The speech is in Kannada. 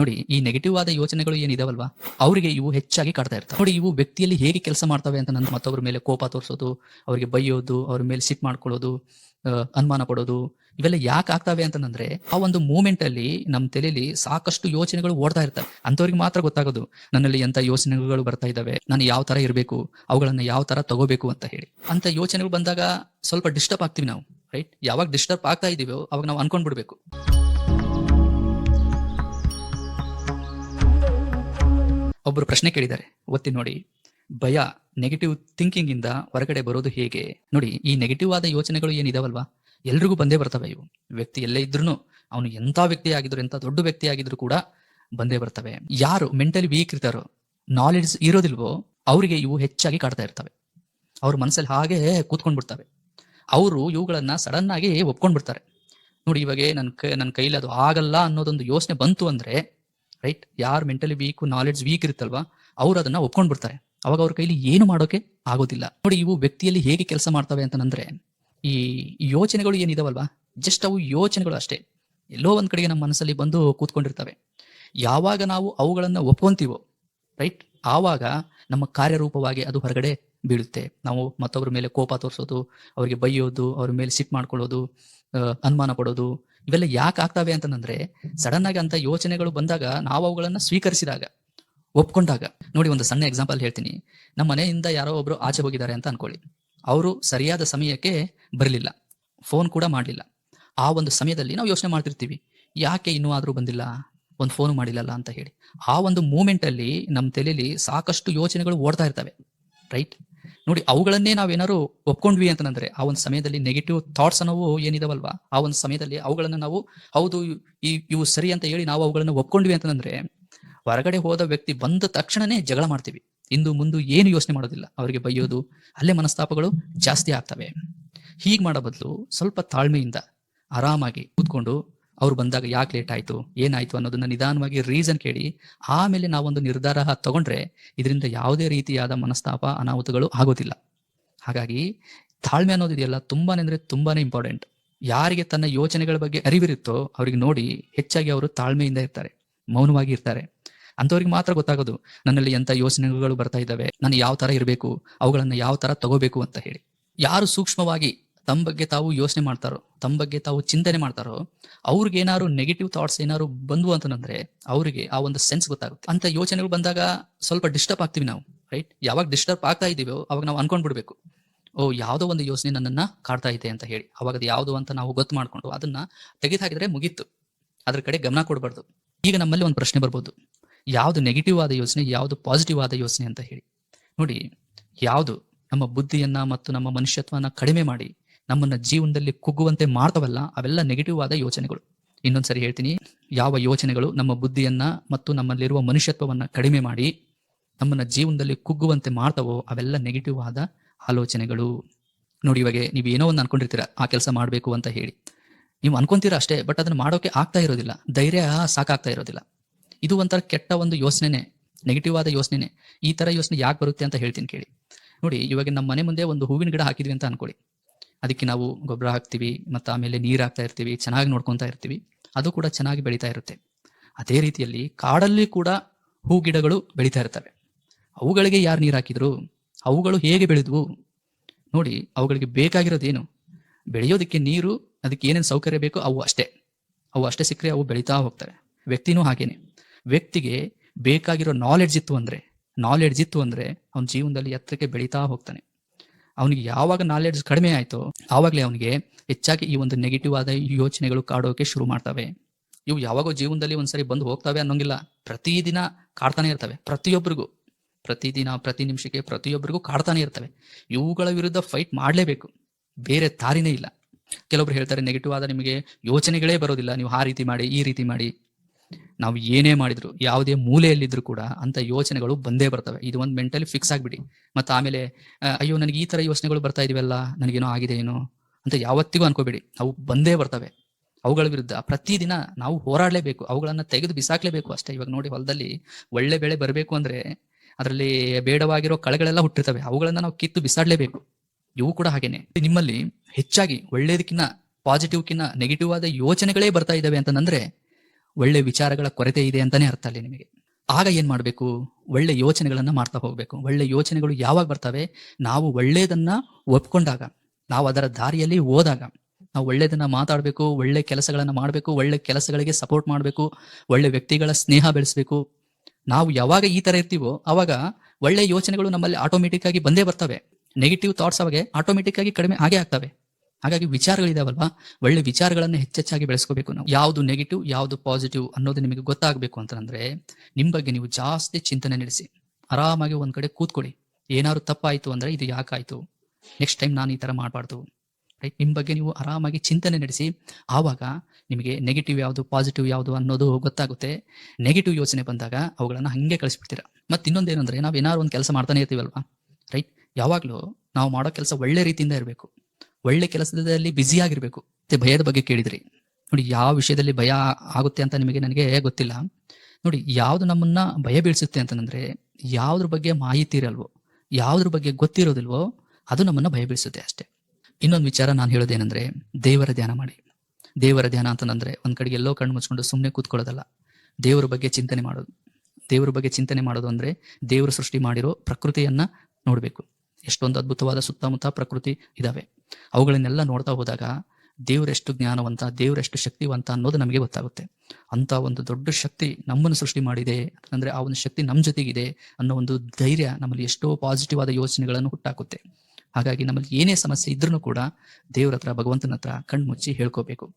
ನೋಡಿ, ಈ ನೆಗೆಟಿವ್ ಆದ ಯೋಚನೆಗಳು ಏನಿದಾವಲ್ವಾ? ಅವರಿಗೆ ಇವು ಹೆಚ್ಚಾಗಿ ಕಾಡ್ತಾ ಇರ್ತವೆ. ನೋಡಿ, ಇವು ವ್ಯಕ್ತಿಯಲ್ಲಿ ಹೇಗೆ ಕೆಲಸ ಮಾಡ್ತವೆ ಅಂತ ನನ್ನ ಮತ್ತೊಬ್ಬರ ಮೇಲೆ ಕೋಪ ತೋರಿಸೋದು, ಅವರಿಗೆ ಬೈಯೋದು, ಅವ್ರ ಮೇಲೆ ಸಿಟ್ ಮಾಡ್ಕೊಳ್ಳೋದು ಅನುಮಾನ ಪಡೋದು ಇವೆಲ್ಲ ಯಾಕೆ ಆಗ್ತವೆ ಅಂತಂದ್ರೆ, ಆ ಒಂದು ಮೂಮೆಂಟ್ ಅಲ್ಲಿ ನಮ್ಮ ತಲೆಯಲ್ಲಿ ಸಾಕಷ್ಟು ಯೋಚನೆಗಳು ಓಡ್ತಾ ಇರ್ತವೆ. ಅಂತವ್ರಿಗೆ ಮಾತ್ರ ಗೊತ್ತಾಗೋದು, ನನ್ನಲ್ಲಿ ಎಂತ ಯೋಚನೆಗಳು ಬರ್ತಾ ಇದಾವೆ ನಾನು ಯಾವ ತರ ಇರಬೇಕು, ಅವುಗಳನ್ನ ಯಾವ ತರ ತಗೋಬೇಕು ಅಂತ ಹೇಳಿ. ಅಂತ ಯೋಚನೆಗಳು ಬಂದಾಗ ಸ್ವಲ್ಪ ಡಿಸ್ಟರ್ಬ್ ಆಗ್ತೀವಿ ನಾವು ರೈಟ್ ಯಾವಾಗ ಡಿಸ್ಟರ್ಬ್ ಆಗ್ತಾ ಇದೀವೋ, ಅವಾಗ ನಾವು ಅನ್ಕೊಂಡ್ಬಿಡ್ಬೇಕು. ಒಬ್ಬರು ಪ್ರಶ್ನೆ ಕೇಳಿದ್ದಾರೆ. ಒತ್ತಿ ನೋಡಿ. ಭಯ ನೆಗೆಟಿವ್ ಥಿಂಕಿಂಗ್ ಇಂದ ಹೊರಗಡೆ ಬರೋದು ಹೇಗೆ? ನೋಡಿ, ಈ ನೆಗೆಟಿವ್ ಆದ ಯೋಚನೆಗಳು ಏನಿದಾವಲ್ವಾ? ಎಲ್ರಿಗೂ ಬಂದೇ ಬರ್ತವೆ ಇವು. ವ್ಯಕ್ತಿ ಎಲ್ಲೇ ಇದ್ರು ಅವನು ಎಂಥ ವ್ಯಕ್ತಿ ಆಗಿದ್ರು, ಎಂಥ ದೊಡ್ಡ ವ್ಯಕ್ತಿ ಆಗಿದ್ರು ಕೂಡ ಬಂದೇ ಬರ್ತವೆ. ಯಾರು ಮೆಂಟಲಿ ವೀಕ್ ಇರ್ತಾರೋ ನಾಲೆಡ್ಜ್ ಇರೋದಿಲ್ವೋ, ಅವರಿಗೆ ಇವು ಹೆಚ್ಚಾಗಿ ಕಾಡ್ತಾ ಇರ್ತವೆ. ಅವ್ರ ಮನಸ್ಸಲ್ಲಿ ಹಾಗೆ ಕೂತ್ಕೊಂಡ್ ಬಿಡ್ತವೆ ಅವರು ಇವುಗಳನ್ನ ಸಡನ್ ಆಗಿ ಒಪ್ಕೊಂಡ್ಬಿಡ್ತಾರೆ. ನೋಡಿ, ಇವಾಗ ನನ್ನ ಕೈ, ನನ್ನ ಕೈಲಿ ಅದು ಆಗಲ್ಲ ಅನ್ನೋದೊಂದು ಯೋಚನೆ ಬಂತು ಅಂದ್ರೆ ರೈಟ್ ಯಾರು ಮೆಂಟಲಿ ವೀಕ್ ನಾಲೆಡ್ಜ್ ವೀಕ್ ಇರುತ್ತಲ್ವಾ, ಅವ್ರು ಅದನ್ನ ಒಪ್ಕೊಂಡ್ ಬಿಡ್ತಾರೆ. ಅವಾಗ ಅವ್ರ ಕೈಲಿ ಏನು ಮಾಡೋಕೆ ಆಗೋದಿಲ್ಲ. ನೋಡಿ, ಇವು ವ್ಯಕ್ತಿಯಲ್ಲಿ ಹೇಗೆ ಕೆಲಸ ಮಾಡ್ತವೆ ಅಂತಂದ್ರೆ, ಈ ಯೋಚನೆಗಳು ಏನಿದಾವಲ್ವಾ? ಜಸ್ಟ್ ಅವು ಯೋಚನೆಗಳು ಅಷ್ಟೇ. ಎಲ್ಲೋ ಒಂದ್ ಕಡೆಗೆ ನಮ್ಮ ಮನಸ್ಸಲ್ಲಿ ಬಂದು ಕೂತ್ಕೊಂಡಿರ್ತವೆ. ಯಾವಾಗ ನಾವು ಅವುಗಳನ್ನ ಒಪ್ಕೊಂತೀವೋ ರೈಟ್ ಆವಾಗ ನಮ್ಮ ಕಾರ್ಯರೂಪವಾಗಿ ಅದು ಹೊರಗಡೆ ಬೀಳುತ್ತೆ. ನಾವು ಮತ್ತೊಬ್ಬರ ಮೇಲೆ ಕೋಪ ತೋರಿಸೋದು, ಅವರಿಗೆ ಬೈಯೋದು, ಅವ್ರ ಮೇಲೆ ಸಿಟ್ ಮಾಡ್ಕೊಳ್ಳೋದು ಅನುಮಾನ ಪಡೋದು ಇವೆಲ್ಲ ಯಾಕೆ ಆಗ್ತವೆ ಅಂತಂದ್ರೆ ಸಡನ್ ಆಗಿ ಅಂತ ಯೋಚನೆಗಳು ಬಂದಾಗ ನಾವು ಅವುಗಳನ್ನ ಸ್ವೀಕರಿಸಿದಾಗ, ಒಪ್ಕೊಂಡಾಗ. ನೋಡಿ ಒಂದು ಸಣ್ಣ ಎಕ್ಸಾಂಪಲ್ ಹೇಳ್ತೀನಿ. ನಮ್ಮ ಮನೆಯಿಂದ ಯಾರೋ ಒಬ್ರು ಆಚೆ ಹೋಗಿದ್ದಾರೆ ಅಂತ ಅನ್ಕೊಳ್ಳಿ. ಅವರು ಸರಿಯಾದ ಸಮಯಕ್ಕೆ ಬರಲಿಲ್ಲ. ಫೋನ್ ಕೂಡ ಮಾಡಲಿಲ್ಲ. ಆ ಒಂದು ಸಮಯದಲ್ಲಿ ನಾವು ಯೋಚನೆ ಮಾಡ್ತಿರ್ತೀವಿ. ಯಾಕೆ ಇನ್ನೂ ಆದ್ರೂ ಬಂದಿಲ್ಲ? ಒಂದು ಫೋನ್ ಮಾಡಿಲ್ಲಲ್ಲ ಅಂತ ಹೇಳಿ. ಆ ಒಂದು ಮೂಮೆಂಟ್ ಅಲ್ಲಿ ನಮ್ಮ ತಲೆಯಲ್ಲಿ ಸಾಕಷ್ಟು ಯೋಚನೆಗಳು ಓಡ್ತಾ ಇರ್ತವೆ. ರೈಟ್ ನೋಡಿ, ಅವುಗಳನ್ನೇ ನಾವೇನಾದ್ರು ಒಪ್ಕೊಂಡ್ವಿ ಅಂತಂದ್ರೆ, ಆ ಒಂದು ಸಮಯದಲ್ಲಿ ನೆಗೆಟಿವ್ ಥಾಟ್ಸ್ ಅನ್ನೋವು ಏನಿದಾವಲ್ವಾ? ಆ ಒಂದು ಸಮಯದಲ್ಲಿ ಅವುಗಳನ್ನು ನಾವು, ಹೌದು, ಈ, ಇವು ಸರಿ ಅಂತ ಹೇಳಿ ನಾವು ಅವುಗಳನ್ನು ಒಪ್ಕೊಂಡ್ವಿ ಅಂತಂದ್ರೆ, ಹೊರಗಡೆ ಹೋದ ವ್ಯಕ್ತಿ ಬಂದ ತಕ್ಷಣನೇ ಜಗಳ ಮಾಡ್ತೀವಿ. ಇಂದು ಮುಂದೆ ಏನು ಯೋಚನೆ ಮಾಡೋದಿಲ್ಲ. ಅವರಿಗೆ ಬೈಯೋದು, ಅಲ್ಲೇ ಮನಸ್ತಾಪಗಳು ಜಾಸ್ತಿ ಆಗ್ತವೆ. ಹೀಗೆ ಮಾಡೋ ಬದಲು ಸ್ವಲ್ಪ ತಾಳ್ಮೆಯಿಂದ, ಆರಾಮಾಗಿ ಕೂತ್ಕೊಂಡು ಅವ್ರು ಬಂದಾಗ ಯಾಕೆ ಲೇಟ್ ಆಯ್ತು, ಏನಾಯ್ತು ಅನ್ನೋದನ್ನ ನಿಧಾನವಾಗಿ ರೀಸನ್ ಕೇಳಿ, ಆಮೇಲೆ ನಾವೊಂದು ನಿರ್ಧಾರ ತಗೊಂಡ್ರೆ ಇದರಿಂದ ಯಾವುದೇ ರೀತಿಯಾದ ಮನಸ್ತಾಪ, ಅನಾಹುತಗಳು ಆಗೋದಿಲ್ಲ. ಹಾಗಾಗಿ ತಾಳ್ಮೆ ಅನ್ನೋದಿದೆಯಲ್ಲ ತುಂಬಾನೇ ಅಂದ್ರೆ ತುಂಬಾನೇ ಇಂಪಾರ್ಟೆಂಟ್ ಯಾರಿಗೆ ತನ್ನ ಯೋಚನೆಗಳ ಬಗ್ಗೆ ಅರಿವಿರುತ್ತೋ ಅವ್ರಿಗೆ ನೋಡಿ ಹೆಚ್ಚಾಗಿ ಅವರು ತಾಳ್ಮೆಯಿಂದ ಇರ್ತಾರೆ, ಮೌನವಾಗಿ ಇರ್ತಾರೆ. ಅಂಥವ್ರಿಗೆ ಮಾತ್ರ ಗೊತ್ತಾಗೋದು, ನನ್ನಲ್ಲಿ ಎಂತ ಯೋಚನೆಗಳು ಬರ್ತಾ ಇದ್ದಾವೆ, ನಾನು ಯಾವ ತರ ಇರಬೇಕು, ಅವುಗಳನ್ನ ಯಾವ ತರ ತಗೋಬೇಕು ಅಂತ ಹೇಳಿ. ಯಾರು ಸೂಕ್ಷ್ಮವಾಗಿ ತಮ್ಮ ಬಗ್ಗೆ ತಾವು ಯೋಚನೆ ಮಾಡ್ತಾರೋ ತಮ್ಮ ಬಗ್ಗೆ ತಾವು ಚಿಂತನೆ ಮಾಡ್ತಾರೋ, ಅವ್ರಿಗೆ ಏನಾದ್ರು ನೆಗೆಟಿವ್ ಥಾಟ್ಸ್ ಏನಾದ್ರು ಬಂದ್ವು ಅಂತಂದ್ರೆ ಅವರಿಗೆ ಆ ಒಂದು ಸೆನ್ಸ್ ಗೊತ್ತಾಗುತ್ತೆ. ಅಂತ ಯೋಚನೆಗಳು ಬಂದಾಗ ಸ್ವಲ್ಪ ಡಿಸ್ಟರ್ಬ್ ಆಗ್ತೀವಿ ನಾವು ರೈಟ್ ಯಾವಾಗ ಡಿಸ್ಟರ್ಬ್ ಆಗ್ತಾ ಇದೀವೋ ಅವಾಗ ನಾವು ಅನ್ಕೊಂಡ್ಬಿಡ್ಬೇಕು. ಓ, ಯಾವುದೋ ಒಂದು ಯೋಚನೆ ನನ್ನನ್ನ ಕಾಡ್ತಾ ಇದೆ ಅಂತ ಹೇಳಿ. ಅವಾಗ ಅದು ಯಾವುದು ಅಂತ ನಾವು ಗೊತ್ತು ಮಾಡ್ಕೊಂಡು ಅದನ್ನ ತೆಗೆದು ಹಾಕಿದ್ರೆ ಮುಗೀತು. ಅದ್ರ ಕಡೆ ಗಮನ ಕೊಡಬಾರ್ದು. ಈಗ ನಮ್ಮಲ್ಲಿ ಒಂದು ಪ್ರಶ್ನೆ ಬರ್ಬೋದು. ಯಾವುದು ನೆಗೆಟಿವ್ ಆದ ಯೋಚನೆ, ಯಾವುದು ಪಾಸಿಟಿವ್ ಆದ ಯೋಚನೆ ಅಂತ ಹೇಳಿ. ನೋಡಿ, ಯಾವುದು ನಮ್ಮ ಬುದ್ಧಿಯನ್ನ ಮತ್ತು ನಮ್ಮ ಮನುಷ್ಯತ್ವನ ಕಡಿಮೆ ಮಾಡಿ ನಮ್ಮನ್ನ ಜೀವನದಲ್ಲಿ ಕುಗ್ಗುವಂತೆ ಮಾಡ್ತವಲ್ಲ, ಅವೆಲ್ಲ ನೆಗೆಟಿವ್ ಆದ ಯೋಚನೆಗಳು. ಇನ್ನೊಂದ್ಸರಿ ಹೇಳ್ತೀನಿ, ಯಾವ ಯೋಚನೆಗಳು ನಮ್ಮ ಬುದ್ಧಿಯನ್ನ ಮತ್ತು ನಮ್ಮಲ್ಲಿರುವ ಮನುಷ್ಯತ್ವವನ್ನ ಕಡಿಮೆ ಮಾಡಿ, ನಮ್ಮನ್ನ ಜೀವನದಲ್ಲಿ ಕುಗ್ಗುವಂತೆ ಮಾಡ್ತವೋ, ಅವೆಲ್ಲ ನೆಗೆಟಿವ್ ಆದ ಆಲೋಚನೆಗಳು. ನೋಡಿ ಇವಾಗ, ನೀವು ಏನೋ ಒಂದು ಅನ್ಕೊಂಡಿರ್ತೀರ, ಆ ಕೆಲಸ ಮಾಡಬೇಕು ಅಂತ ಹೇಳಿ. ನೀವು ಅನ್ಕೊಂತೀರಾ ಅಷ್ಟೇ ಬಟ್ ಅದನ್ನ ಮಾಡೋಕೆ ಆಗ್ತಾ ಇರೋದಿಲ್ಲ, ಧೈರ್ಯ ಸಾಕಾಗ್ತಾ ಇರೋದಿಲ್ಲ. ಇದು ಒಂಥರ ಕೆಟ್ಟ ಒಂದು ಯೋಚನೆನೇ ನೆಗೆಟಿವ್ ಆದ ಯೋಚನೆನೆ. ಈ ತರ ಯೋಚನೆ ಯಾಕೆ ಬರುತ್ತೆ ಅಂತ ಹೇಳ್ತೀನಿ ಕೇಳಿ. ನೋಡಿ, ಇವಾಗ ನಮ್ಮ ಮನೆ ಮುಂದೆ ಒಂದು ಹೂವಿನ ಗಿಡ ಹಾಕಿದ್ವಿ ಅಂತ ಅನ್ಕೊಳ್ಳಿ. ಅದಕ್ಕೆ ನಾವು ಗೊಬ್ಬರ ಹಾಕ್ತಿವಿ ಮತ್ತು ಆಮೇಲೆ ನೀರು ಹಾಕ್ತಾ ಇರ್ತೀವಿ, ಚೆನ್ನಾಗಿ ನೋಡ್ಕೊತಾ ಇರ್ತೀವಿ. ಅದು ಕೂಡ ಚೆನ್ನಾಗಿ ಬೆಳೀತಾ ಇರುತ್ತೆ. ಅದೇ ರೀತಿಯಲ್ಲಿ ಕಾಡಲ್ಲಿ ಕೂಡ ಹೂ ಗಿಡಗಳು ಬೆಳೀತಾ ಇರ್ತವೆ. ಅವುಗಳಿಗೆ ಯಾರು ನೀರು ಹಾಕಿದ್ರು? ಅವುಗಳು ಹೇಗೆ ಬೆಳೆದ್ವು? ನೋಡಿ, ಅವುಗಳಿಗೆ ಬೇಕಾಗಿರೋದೇನು? ಬೆಳೆಯೋದಕ್ಕೆ ನೀರು, ಅದಕ್ಕೆ ಏನೇನು ಸೌಕರ್ಯ ಬೇಕೋ ಅವು ಅಷ್ಟೇ. ಅವು ಅಷ್ಟೇ ಸಿಕ್ಕರೆ ಅವು ಬೆಳೀತಾ ಹೋಗ್ತವೆ. ವ್ಯಕ್ತಿನೂ ಹಾಗೇನೆ. ವ್ಯಕ್ತಿಗೆ ಬೇಕಾಗಿರೋ ನಾಲೆಡ್ಜ್ ಇತ್ತು ಅಂದರೆ ನಾಲೆಡ್ಜ್ ಇತ್ತು ಅಂದರೆ ಅವನ ಜೀವನದಲ್ಲಿ ಎತ್ತರಕ್ಕೆ ಬೆಳೀತಾ ಹೋಗ್ತಾನೆ. ಅವನಿಗೆ ಯಾವಾಗ ನಾಲೆಡ್ಜ್ ಕಡಿಮೆ ಆಯ್ತು, ಆವಾಗಲೇ ಅವನಿಗೆ ಹೆಚ್ಚಾಗಿ ಈ ಒಂದು ನೆಗೆಟಿವ್ ಆದ ಯೋಚನೆಗಳು ಕಾಡೋಕೆ ಶುರು ಮಾಡ್ತವೆ. ಇವು ಯಾವಾಗೋ ಜೀವನದಲ್ಲಿ ಒಂದ್ಸರಿ ಬಂದು ಹೋಗ್ತವೆ ಅನ್ನೋಂಗಿಲ್ಲ. ಪ್ರತಿದಿನ ಕಾಡ್ತಾನೆ ಇರ್ತವೆ. ಪ್ರತಿಯೊಬ್ಬರಿಗೂ ಪ್ರತಿದಿನ, ಪ್ರತಿ ನಿಮಿಷಕ್ಕೆ ಪ್ರತಿಯೊಬ್ಬರಿಗೂ ಕಾಡ್ತಾನೆ ಇರ್ತವೆ. ಇವುಗಳ ವಿರುದ್ಧ ಫೈಟ್ ಮಾಡಲೇಬೇಕು. ಬೇರೆ ದಾರಿನೇ ಇಲ್ಲ. ಕೆಲವೊಬ್ರು ಹೇಳ್ತಾರೆ ನೆಗೆಟಿವ್ ಆದ ನಿಮಗೆ ಯೋಚನೆಗಳೇ ಬರೋದಿಲ್ಲ. ನೀವು ಆ ರೀತಿ ಮಾಡಿ, ಈ ರೀತಿ ಮಾಡಿ. ನಾವು ಏನೇ ಮಾಡಿದ್ರು, ಯಾವುದೇ ಮೂಲೆಯಲ್ಲಿದ್ರು ಕೂಡ ಅಂತ ಯೋಚನೆಗಳು ಬಂದೇ ಬರ್ತವೆ. ಇದು ಒಂದು ಮೆಂಟಲಿ ಫಿಕ್ಸ್ ಆಗ್ಬಿಡಿ. ಮತ್ತೆ ಆಮೇಲೆ ಅಯ್ಯೋ, ನನಗೆ ಈ ತರ ಯೋಚನೆಗಳು ಬರ್ತಾ ಇದೀವಲ್ಲ, ನನಗೇನೋ ಆಗಿದೆ ಏನೋ ಅಂತ ಯಾವತ್ತಿಗೂ ಅನ್ಕೋಬೇಡಿ. ಅವು ಬಂದೇ ಬರ್ತವೆ. ಅವುಗಳ ವಿರುದ್ಧ ಪ್ರತಿದಿನ ನಾವು ಹೋರಾಡಲೇಬೇಕು. ಅವುಗಳನ್ನ ತೆಗೆದು ಬಿಸಾಕ್ಲೇಬೇಕು ಅಷ್ಟೇ. ಇವಾಗ ನೋಡಿ ಹೊಲದಲ್ಲಿ ಒಳ್ಳೆ ಬೆಳೆ ಬರಬೇಕು ಅಂದ್ರೆ ಅದರಲ್ಲಿ ಬೇಡವಾಗಿರೋ ಕಳೆಗಳೆಲ್ಲ ಹುಟ್ಟಿರ್ತವೆ. ಅವುಗಳನ್ನ ನಾವು ಕಿತ್ತು ಬಿಸಾಡ್ಲೇಬೇಕು. ಇವು ಕೂಡ ಹಾಗೇನೆ. ನಿಮ್ಮಲ್ಲಿ ಹೆಚ್ಚಾಗಿ ಒಳ್ಳೇದಕ್ಕಿಂತ ಪಾಸಿಟಿವ್ಕಿನ್ನ ನೆಗೆಟಿವ್ ಆದ ಯೋಚನೆಗಳೇ ಬರ್ತಾ ಇದ್ದಾವೆ ಅಂತಂದ್ರೆ ಒಳ್ಳೆ ವಿಚಾರಗಳ ಕೊರತೆ ಇದೆ ಅಂತಾನೆ ಅರ್ಥ ಅಲ್ಲಿ ನಿಮಗೆ. ಆಗ ಏನ್ ಮಾಡಬೇಕು? ಒಳ್ಳೆ ಯೋಚನೆಗಳನ್ನ ಮಾಡ್ತಾ ಹೋಗ್ಬೇಕು. ಒಳ್ಳೆ ಯೋಚನೆಗಳು ಯಾವಾಗ ಬರ್ತವೆ? ನಾವು ಒಳ್ಳೆಯದನ್ನ ಒಪ್ಕೊಂಡಾಗ, ನಾವು ಅದರ ದಾರಿಯಲ್ಲಿ ಹೋದಾಗ, ನಾವು ಒಳ್ಳೆಯದನ್ನ ಮಾತಾಡಬೇಕು, ಒಳ್ಳೆ ಕೆಲಸಗಳನ್ನ ಮಾಡಬೇಕು, ಒಳ್ಳೆ ಕೆಲಸಗಳಿಗೆ ಸಪೋರ್ಟ್ ಮಾಡಬೇಕು, ಒಳ್ಳೆ ವ್ಯಕ್ತಿಗಳ ಸ್ನೇಹ ಬೆಳೆಸಬೇಕು. ನಾವು ಯಾವಾಗ ಈ ತರ ಇರ್ತೀವೋ, ಅವಾಗ ಒಳ್ಳೆ ಯೋಚನೆಗಳು ನಮ್ಮಲ್ಲಿ ಆಟೋಮೆಟಿಕ್ ಆಗಿ ಬಂದೇ ಬರ್ತವೆ. ನೆಗೆಟಿವ್ ಥಾಟ್ಸ್ ಅವಾಗೆ ಆಟೋಮೆಟಿಕ್ ಆಗಿ ಕಡಿಮೆ ಆಗೇ ಆಗ್ತವೆ. ಹಾಗಾಗಿ ವಿಚಾರಗಳಿದಾವಲ್ವಾ? ಒಳ್ಳೆ ವಿಚಾರಗಳನ್ನ ಹೆಚ್ಚೆಚ್ಚಾಗಿ ಬೆಳೆಸ್ಕೋಬೇಕು ನಾವು. ಯಾವುದು ನೆಗೆಟಿವ್ ಯಾವುದು ಪಾಸಿಟಿವ್ ಅನ್ನೋದು ನಿಮಗೆ ಗೊತ್ತಾಗಬೇಕು ಅಂತಂದ್ರೆ ನಿಮ್ಮ ಬಗ್ಗೆ ನೀವು ಜಾಸ್ತಿ ಚಿಂತನೆ ನಡೆಸಿ. ಆರಾಮಾಗಿ ಒಂದ್ ಕಡೆ ಕೂತ್ಕೊಳ್ಳಿ. ಏನಾದ್ರು ತಪ್ಪಾಯ್ತು ಅಂದ್ರೆ ಇದು ಯಾಕಾಯ್ತು? ನೆಕ್ಸ್ಟ್ ಟೈಮ್ ನಾನು ಈ ತರ ಮಾಡಬಾರ್ದು. ರೈಟ್ ನಿಮ್ಮ ಬಗ್ಗೆ ನೀವು ಆರಾಮಾಗಿ ಚಿಂತನೆ ನಡೆಸಿ. ಆವಾಗ ನಿಮಗೆ ನೆಗೆಟಿವ್ ಯಾವುದು ಪಾಸಿಟಿವ್ ಯಾವುದು ಅನ್ನೋದು ಗೊತ್ತಾಗುತ್ತೆ. ನೆಗೆಟಿವ್ ಯೋಚನೆ ಬಂದಾಗ ಅವುಗಳನ್ನ ಹಂಗೆ ಕಳಿಸ್ಬಿಡ್ತೀರಾ. ಮತ್ತೆ ಇನ್ನೊಂದೇನಂದ್ರೆ ನಾವು ಏನಾದ್ರು ಒಂದು ಕೆಲಸ ಮಾಡ್ತಾನೆ ಇರ್ತೀವಲ್ವಾ? ರೈಟ್ ಯಾವಾಗಲೂ ನಾವು ಮಾಡೋ ಕೆಲಸ ಒಳ್ಳೆ ರೀತಿಯಿಂದ ಇರಬೇಕು. ಒಳ್ಳೆ ಕೆಲಸದಲ್ಲಿ ಬ್ಯುಸಿ ಆಗಿರ್ಬೇಕು ಮತ್ತೆ ಭಯದ ಬಗ್ಗೆ ಕೇಳಿದ್ರಿ. ನೋಡಿ, ಯಾವ ವಿಷಯದಲ್ಲಿ ಭಯ ಆಗುತ್ತೆ ಅಂತ ನಿಮಗೆ ನನಗೆ ಗೊತ್ತಿಲ್ಲ. ನೋಡಿ, ಯಾವ್ದು ನಮ್ಮನ್ನ ಭಯ ಬೀಳಿಸುತ್ತೆ ಅಂತಂದ್ರೆ, ಯಾವ್ದ್ರ ಬಗ್ಗೆ ಮಾಹಿತಿ ಇರಲ್ವೋ, ಯಾವ್ದ್ರ ಬಗ್ಗೆ ಗೊತ್ತಿರೋದಿಲ್ವೋ, ಅದು ನಮ್ಮನ್ನ ಭಯ ಬೀಳಿಸುತ್ತೆ ಅಷ್ಟೇ. ಇನ್ನೊಂದು ವಿಚಾರ ನಾನು ಹೇಳೋದೇನೆಂದ್ರೆ, ದೇವರ ಧ್ಯಾನ ಮಾಡಿ. ದೇವರ ಧ್ಯಾನ ಅಂತಂದ್ರೆ, ಒಂದ್ ಕಡೆಗೆ ಎಲ್ಲೋ ಕಣ್ಣು ಮುಚ್ಕೊಂಡು ಸುಮ್ಮನೆ ಕೂತ್ಕೊಳ್ಳೋದಲ್ಲ. ದೇವರ ಬಗ್ಗೆ ಚಿಂತನೆ ಮಾಡೋದು. ದೇವರ ಬಗ್ಗೆ ಚಿಂತನೆ ಮಾಡೋದು ಅಂದ್ರೆ, ದೇವರು ಸೃಷ್ಟಿ ಮಾಡಿರೋ ಪ್ರಕೃತಿಯನ್ನ ನೋಡ್ಬೇಕು. ಎಷ್ಟೊಂದು ಅದ್ಭುತವಾದ ಸುತ್ತಮುತ್ತ ಪ್ರಕೃತಿ ಇದಾವೆ. ಅವುಗಳನ್ನೆಲ್ಲ ನೋಡ್ತಾ ಹೋದಾಗ ದೇವರೆಷ್ಟು ಜ್ಞಾನವಂತ ದೇವರೆಷ್ಟು ಶಕ್ತಿವಂತ ಅನ್ನೋದು ನಮಗೆ ಗೊತ್ತಾಗುತ್ತೆ. ಅಂತ ಒಂದು ದೊಡ್ಡ ಶಕ್ತಿ ನಮ್ಮನ್ನು ಸೃಷ್ಟಿ ಮಾಡಿದೆ, ಅಂದ್ರೆ ಆ ಒಂದು ಶಕ್ತಿ ನಮ್ಮ ಜೊತೆಗಿದೆ ಅನ್ನೋ ಒಂದು ಧೈರ್ಯ ನಮ್ಮಲ್ಲಿ ಎಷ್ಟೋ ಪಾಸಿಟಿವ್ ಆದ ಯೋಚನೆಗಳನ್ನು ಹುಟ್ಟಾಕುತ್ತೆ. ಹಾಗಾಗಿ ನಮ್ಮಲ್ಲಿ ಏನೇ ಸಮಸ್ಯೆ ಇದ್ರೂ ಕೂಡ ದೇವ್ರ ಹತ್ರ, ಭಗವಂತನ ಹತ್ರ ಕಣ್ಮುಚ್ಚಿ ಹೇಳ್ಕೋಬೇಕು.